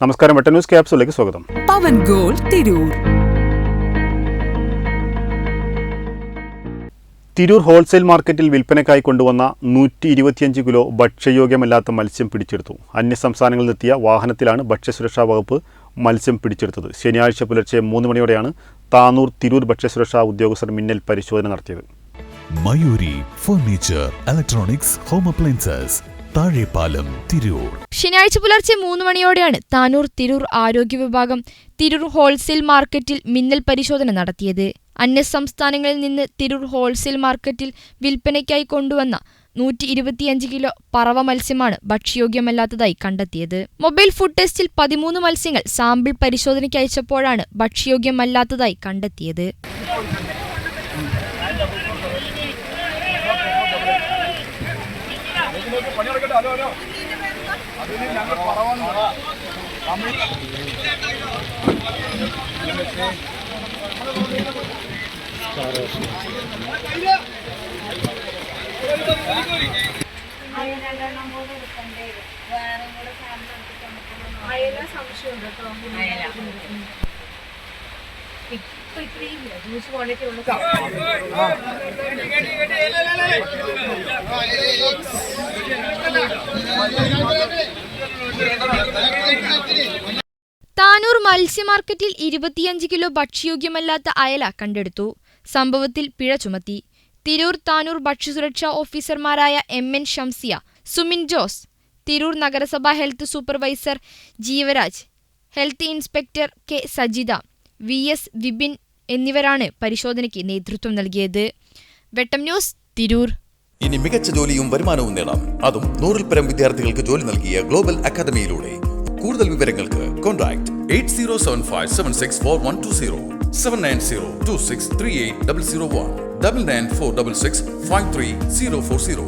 നമസ്കാരം വെട്ട ന്യൂസ് ക്യാപ്സിലേക്ക് സ്വാഗതം. പവൻ ഗോൾ തിരൂർ. തിരൂർ ഹോൾസെയിൽ മാർക്കറ്റിൽ വിൽപ്പനയ്ക്കായി കൊണ്ടുവന്ന നൂറ്റി ഇരുപത്തിയഞ്ച് കിലോ ഭക്ഷ്യയോഗ്യമല്ലാത്ത മത്സ്യം പിടിച്ചെടുത്തു. അന്യസംസ്ഥാനങ്ങളിൽ നിന്നെത്തിയ വാഹനത്തിലാണ് ഭക്ഷ്യസുരക്ഷാ വകുപ്പ് മത്സ്യം പിടിച്ചെടുത്തത്. ശനിയാഴ്ച പുലർച്ചെ മൂന്ന് മണിയോടെയാണ് താനൂർ തിരൂർ ഭക്ഷ്യസുരക്ഷാ ഉദ്യോഗസ്ഥർ മിന്നൽ പരിശോധന നടത്തിയത്. Mayuri furniture electronics home appliances Thazhepalam Tirur. ശനിയാഴ്ച പുലർച്ചെ മൂന്ന് മണിയോടെയാണ് താനൂർ തിരൂർ ആരോഗ്യ വിഭാഗം തിരൂർ ഹോൾസെയിൽ മാർക്കറ്റിൽ മിന്നൽ പരിശോധന നടത്തിയത്. അന്യ അന്യസംസ്ഥാനങ്ങളിൽ നിന്ന് തിരൂർ ഹോൾസെയിൽ മാർക്കറ്റിൽ വിൽപ്പനയ്ക്കായി കൊണ്ടുവന്ന നൂറ്റി ഇരുപത്തിയഞ്ച് കിലോ പറവ മത്സ്യമാണ് ഭക്ഷ്യയോഗ്യമല്ലാത്തതായി കണ്ടെത്തിയത്. മൊബൈൽ ഫുഡ് ടെസ്റ്റിൽ പതിമൂന്ന് മത്സ്യങ്ങൾ സാമ്പിൾ പരിശോധനയ്ക്ക് അയച്ചപ്പോഴാണ് ഭക്ഷ്യയോഗ്യമല്ലാത്തതായി കണ്ടെത്തിയത്. വരും വേറെ കൂടെ സാമ്പിൾ എടുത്തിട്ട് അയല സംശയം കേട്ടോ ഇപ്പൊ ഇത്രയും ജ്യൂസ് ക്വാളിറ്റി ഉള്ള താനൂർ മത്സ്യ മാർക്കറ്റിൽ ഇരുപത്തിയഞ്ച് കിലോ ഭക്ഷ്യയോഗ്യമല്ലാത്ത അയല കണ്ടെടുത്തു. സംഭവത്തിൽ പിഴ ചുമത്തി. തിരൂർ താനൂർ ഭക്ഷ്യസുരക്ഷാ ഓഫീസർമാരായ എം എൻ ഷംസിയ സുമിൻ ജോസ് തിരൂർ നഗരസഭാ health supervisor Jeevaraj health inspector K Sajitha V S Vipin എന്നിവരാണ് പരിശോധനയ്ക്ക് നേതൃത്വം നൽകിയത്. വെട്ടം ന്യൂസ് തിരൂർ. ഇനി മികച്ച ജോലിയും വരുമാനവും നേടാം. അതും നൂറിൽ പരം വിദ്യാർത്ഥികൾക്ക് ജോലി നൽകിയ ഗ്ലോബൽ അക്കാദമിയിലൂടെ. കൂടുതൽ വിവരങ്ങൾക്ക് contact eight zero seven five seven six four one two zero seven nine zero two six three eight double zero one double nine four double six five three zero four zero